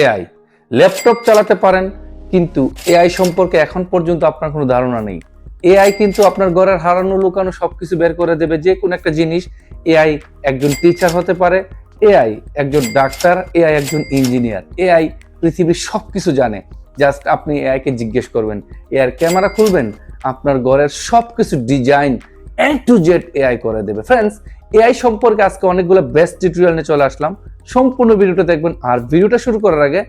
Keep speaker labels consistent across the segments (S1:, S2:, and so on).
S1: AI. Laptop চালাতে পারেন, কিন্তু এআই সম্পর্কে এখন পর্যন্ত আপনার কোনো ধারণা নেই। এআই কিন্তু আপনার ঘরের হারানো, লুকানো সবকিছু বের করে দেবে। যে কোনো একটা জিনিস এআই একজন টিচার হতে পারে, এআই একজন ডাক্তার এআই একজন ইঞ্জিনিয়ার এআই পৃথিবীর সবকিছু জানে। জাস্ট আপনি এআই কে জিজ্ঞেস করবেন এআর ক্যামেরা খুলবেন? আপনার ঘরের সবকিছু design A to Z AI করে দেবে। ফ্রেন্ডস এআই সম্পর্কে আজকে অনেকগুলো বেস্ট টিউটোরিয়াল নিয়ে চলে আসলাম। সম্পূর্ণ ভিডিওটা দেখবেন। আর ভিডিওটা শুরু করার আগে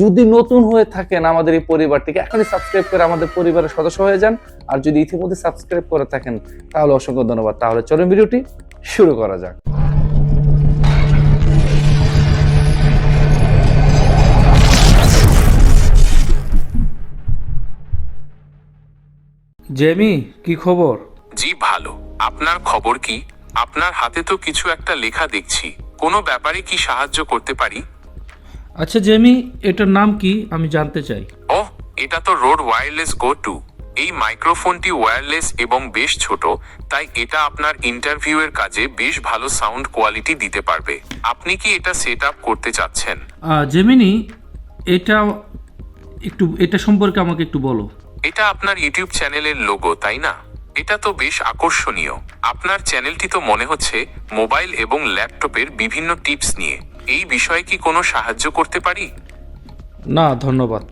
S1: যদি নতুন হয়ে থাকেন আমাদের এই পরিবারটিকে এখনই সাবস্ক্রাইব করে আমাদের পরিবারের সদস্য হয়ে যান। আর যদি ইতিমধ্যে সাবস্ক্রাইব করে থাকেন তাহলে অসংখ্য ধন্যবাদ। তাহলে চলুন ভিডিওটি শুরু করা যাক।
S2: জেমি কি খবর?
S3: জি ভালো। আপনার খবর কি? আপনার হাতে তো কিছু একটা লেখা দেখছি। কোনো ব্যাপারে কি সাহায্য করতে পারি?
S2: আচ্ছা জেমি এটার নাম কি? আমি জানতে চাই।
S3: ওহ এটা তো রোড ওয়্যারলেস গো টু। এই মাইক্রোফোনটি ওয়্যারলেস এবং বেশ ছোট তাই এটা আপনার ইন্টারভিউয়ের কাজে বেশ ভালো সাউন্ড কোয়ালিটি দিতে পারবে। আপনি কি এটা সেট আপ করতে চাচ্ছেন?
S2: জেমিনি এটা একটু এটা সম্পর্কে আমাকে একটু বলো।
S3: এটা আপনার ইউটিউব চ্যানেলের লোগো তাই না? এটা তো বেশ আকর্ষণীয়। আপনার চ্যানেলটি তো মনে হচ্ছে মোবাইল এবং ল্যাপটপের বিভিন্ন টিপস নিয়ে। এই বিষয়ে কি কোনো সাহায্য করতে পারি?
S2: না, ধন্যবাদ।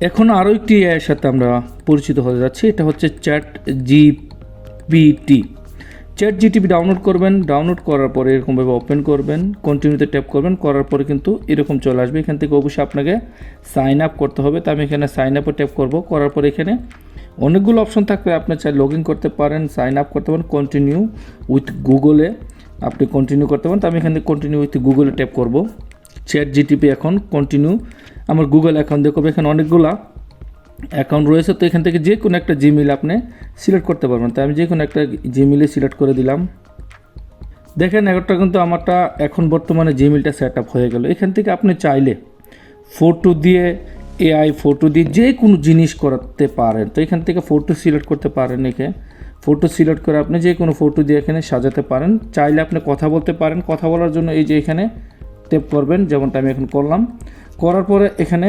S2: এখন আরও একটি এর সাথে আমরা পরিচিত হতে যাচ্ছি। এটা হচ্ছে chat GPT. Chat GTP download করবেন ডাউনলোড করার পরে এরকমভাবে ওপেন করবেন কন্টিনিউতে ট্যাপ করবেন, করার পরে কিন্তু এরকম চলে আসবে। এখান থেকে অবশ্যই আপনাকে সাইন আপ করতে হবে। তো আমি এখানে সাইন আপে ট্যাপ করব। করার পরে এখানে অনেকগুলো অপশন থাকবে। আপনি চাই লগ ইন করতে পারেন সাইন আপ করতে পারেন কন্টিনিউ উইথ গুগলে আপনি কন্টিনিউ করতে পারেন। তো আমি এখানে কন্টিনিউ উইথ গুগলে ট্যাপ করব। চ্যাট জিটিপি এখন কন্টিনিউ আমার গুগল অ্যাকাউন্ট দেখব এখানে অনেকগুলা অ্যাকাউন্ট রয়েছে, তো এখান থেকে যে কোনো একটা জিমেল আপনি সিলেক্ট করতে পারবেন। তো আমি যে কোনো একটা জিমেলে সিলেক্ট করে দিলাম। দেখেন একটা কিন্তু আমারটা এখন বর্তমানে জিমেলটা সেট আপ হয়ে গেল। এখান থেকে আপনি চাইলে ফটো দিয়ে এআই ফটো দিয়ে যে কোনো জিনিস করাতে পারেন। তো এখান থেকে ফটো সিলেক্ট করতে পারেন এখানে ফটো সিলেক্ট করে আপনি যে কোনো ফটো দিয়ে এখানে সাজাতে পারেন। চাইলে আপনি কথা বলতে পারেন। কথা বলার জন্য এই যে এখানে টেপ করবেন, যেমনটা আমি এখন করলাম। করার পরে এখানে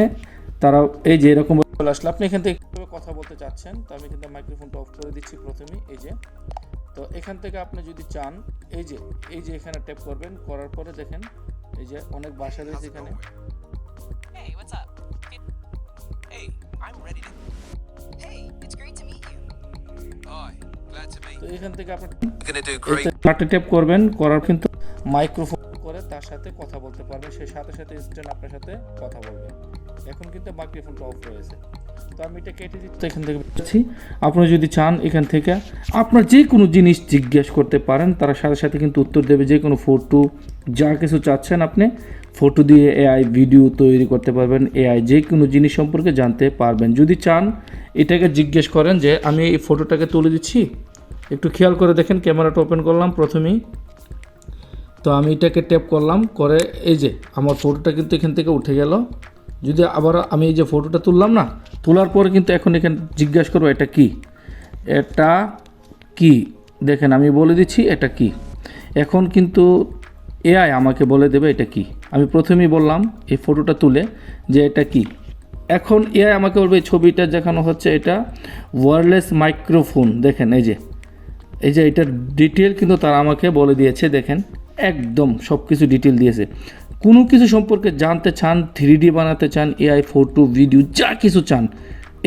S2: তারা এই যে এরকম চলে আসলে। আপনি এখান থেকে কথা বলতে চাচ্ছেন? তো আমি কিন্তু মাইক্রোফোনটা অফ করে দিচ্ছি প্রথমে এই যে। তো এখান থেকে আপনি যদি চান এই যে এই যে এখানে ট্যাপ করবেন করার পরে দেখেন এই যে অনেক ভাষা রয়েছে এখানে। তো এখান থেকে আপনি ট্যাপ করবেন করার কিন্তু মাইক্রোফোন করে তার সাথে কথা বলতে পারবেন। সেই সাথে সাথে আপনার সাথে কথা বলবে। এখন কিন্তু মাইক্রোফোনটা অফ রয়েছে। তো আমি এটা কেটে দিচ্ছি। এখান থেকে বলছি আপনি যদি চান, এখান থেকে আপনার যে কোনো জিনিস জিজ্ঞেস করতে পারেন, তার সাথে সাথে কিন্তু উত্তর দেবে যে কোনো ফটো যা কিছু চাচ্ছেন আপনি ফটো দিয়ে এআই ভিডিও তৈরি করতে পারবেন এআই যে কোনো জিনিস সম্পর্কে জানতে পারবেন। যদি চান, এটাকে জিজ্ঞেস করেন যে, আমি এই ফটোটাকে তুলে দিচ্ছি? একটু খেয়াল করে দেখেন, ক্যামেরাটা ওপেন করলাম প্রথমেই। তো আমি এটাকে ট্যাপ করলাম, করে এই যে, আমার ফটোটা কিন্তু এখান থেকে উঠে গেল। যদি আবার আমি এই যে ফটোটা তুললাম না, তোলার পরে কিন্তু এখন এখানে জিজ্ঞাসা করব, এটা কি? এটা কি? দেখেন, আমি বলে দিচ্ছি, এটা কি? এখন কিন্তু এআই আমাকে বলে দেবে, এটা কি? আমি প্রথমেই বললাম, এই ফটোটা তুলে, যে এটা কি? এখন এআই আমাকে বলবে, এই ছবিটা দেখানো হচ্ছে এটা ওয়্যারলেস মাইক্রোফোন। দেখেন, এই যে এই যে, এটার ডিটেল কিন্তু তারা আমাকে বলে দিয়েছে, দেখেন, একদম সব কিছু ডিটেল দিয়েছে। কোনো কিছু সম্পর্কে জানতে চান থ্রি ডি বানাতে চান এআই ফটো ভিডিও যা কিছু চান,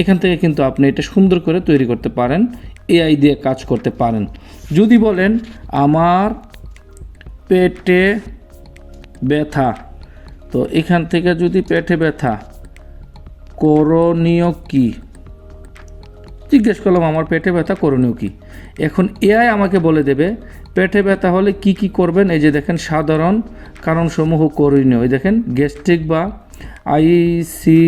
S2: এখান থেকে কিন্তু আপনি এটা সুন্দর করে তৈরি করতে পারেন এআই দিয়ে কাজ করতে পারেন। যদি বলেন, আমার পেটে ব্যথা, তো এখান থেকে যদি পেটে ব্যথা, করণীয় কী? জিজ্ঞেস করলাম, আমার পেটে ব্যথা করণীয় কি? এখন এআই আমাকে বলে দেবে, পেটে ব্যথা হলে কি কি করবেন? এই যে দেখেন, সাধারণ কারণসমূহ করণীয়। এই দেখেন, গ্যাস্ট্রিক বা আইসি,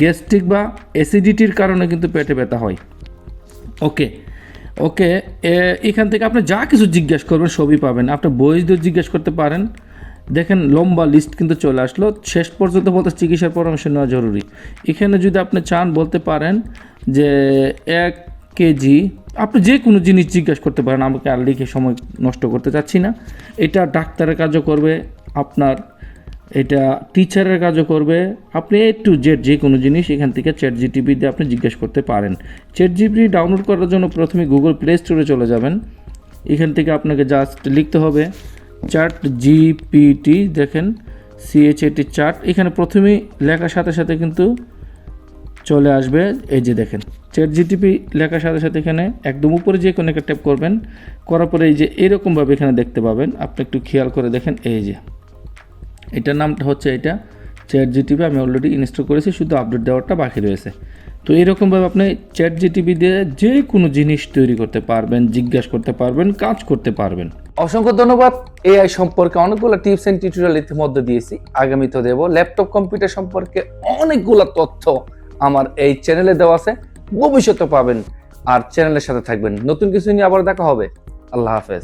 S2: গ্যাস্ট্রিক বা অ্যাসিডিটির কারণে কিন্তু পেটে ব্যথা হয়। ওকে ওকে এখান থেকে আপনি যা কিছু জিজ্ঞেস করবেন সবই পাবেন। আপনি বয়স দিয়ে জিজ্ঞেস করতে পারেন। দেখেন লম্বা লিস্ট কিন্তু চলে আসলো। শেষ পর্যন্ত বলতে চিকিৎসার পরামর্শ নেওয়া জরুরি। এখানে যদি আপনি চান বলতে পারেন যে এক কেজি, আপনি যে কোনো জিনিস জিজ্ঞেস করতে পারেন, আমাকে আর লিখে সময় নষ্ট করতে চাচ্ছি না। এটা ডাক্তারের কাজও করবে, আপনার এটা টিচারের কাজও করবে। আপনি এ টু জেড যে কোনো জিনিস এখান থেকে চ্যাট জিটিপি দিয়ে আপনি জিজ্ঞেস করতে পারেন। চ্যাট জিপি ডাউনলোড করার জন্য প্রথমে গুগল প্লে স্টোরে চলে যাবেন। এখান থেকে আপনাকে জাস্ট লিখতে হবে। চ্যাট জিপিটি দেখেন সিএচএটি চার্ট। এখানে প্রথমেই লেখার সাথে সাথে কিন্তু চলে আসবে, এই যে দেখেন চ্যাট জিটিপি লেখার সাথে সাথে এখানে একদম উপরে যে কোনো একটা ট্যাপ করবেন, করার পরে এই যে এরকমভাবে এখানে দেখতে পাবেন। আপনি একটু খেয়াল করে দেখেন, এই যে। এটার নামটা হচ্ছে এটা চ্যাট জিটিপি আমি অলরেডি ইনস্টল করেছি, শুধু আপডেট দেওয়াটা বাকি রয়েছে। তো এরকমভাবে আপনি চ্যাট জিটিপি দিয়ে যে কোনো জিনিস তৈরি করতে পারবেন, জিজ্ঞাসা করতে পারবেন, কাজ করতে পারবেন।
S1: অসংখ্য ধন্যবাদ। এআই সম্পর্কে অনেকগুলো টিপস এন্ড টিউটোরিয়াল ইতিমধ্যে দিয়েছি। আগামীতে দেব ল্যাপটপ কম্পিউটার সম্পর্কে অনেকগুলো তথ্য আমার এই চ্যানেলে দেওয়া আছে। ভবিষ্যতে পাবেন। আর চ্যানেলের সাথে থাকবেন। নতুন কিছু নিয়ে আবার দেখা হবে। আল্লাহ হাফেজ।